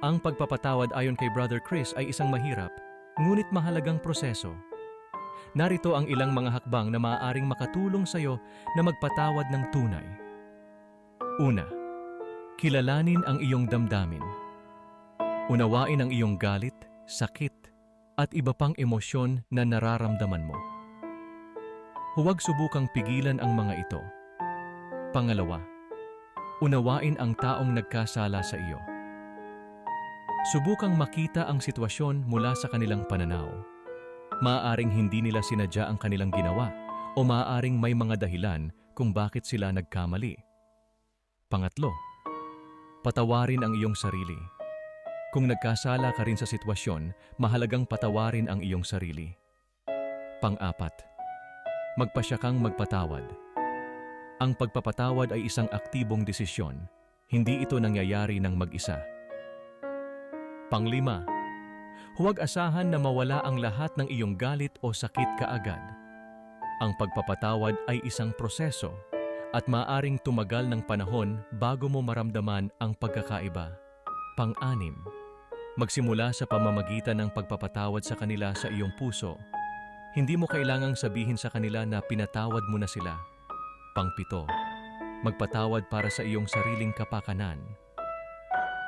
Ang pagpapatawad ayon kay Brother Chris ay isang mahirap, ngunit mahalagang proseso. Narito ang ilang mga hakbang na maaaring makatulong sa iyo na magpatawad ng tunay. Una, kilalanin ang iyong damdamin. Unawain ang iyong galit, sakit, at iba pang emosyon na nararamdaman mo. Huwag subukang pigilan ang mga ito. Pangalawa, unawain ang taong nagkasala sa iyo. Subukang makita ang sitwasyon mula sa kanilang pananaw. Maaaring hindi nila sinadya ang kanilang ginawa o maaaring may mga dahilan kung bakit sila nagkamali. Pangatlo, patawarin ang iyong sarili. Kung nagkasala ka rin sa sitwasyon, mahalagang patawarin ang iyong sarili. Pang-apat, magpasya kang magpatawad. Ang pagpapatawad ay isang aktibong desisyon, hindi ito nangyayari ng mag-isa. Panglima, huwag asahan na mawala ang lahat ng iyong galit o sakit kaagad. Ang pagpapatawad ay isang proseso at maaring tumagal ng panahon bago mo maramdaman ang pagkakaiba. Pang-anim, magsimula sa pamamagitan ng pagpapatawad sa kanila sa iyong puso. Hindi mo kailangang sabihin sa kanila na pinatawad mo na sila. Pangpito, magpatawad para sa iyong sariling kapakanan.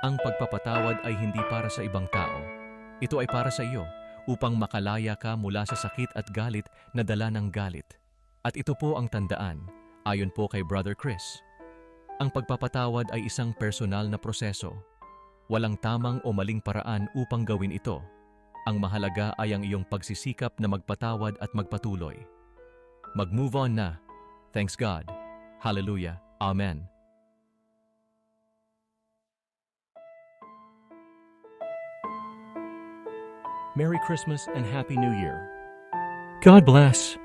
Ang pagpapatawad ay hindi para sa ibang tao. Ito ay para sa iyo upang makalaya ka mula sa sakit at galit na dala ng galit. At ito po ang tandaan, ayon po kay Brother Chris. Ang pagpapatawad ay isang personal na proseso. Walang tamang o maling paraan upang gawin ito. Ang mahalaga ay ang iyong pagsisikap na magpatawad at magpatuloy. Mag-move on na. Thanks God. Hallelujah. Amen. Merry Christmas and Happy New Year. God bless.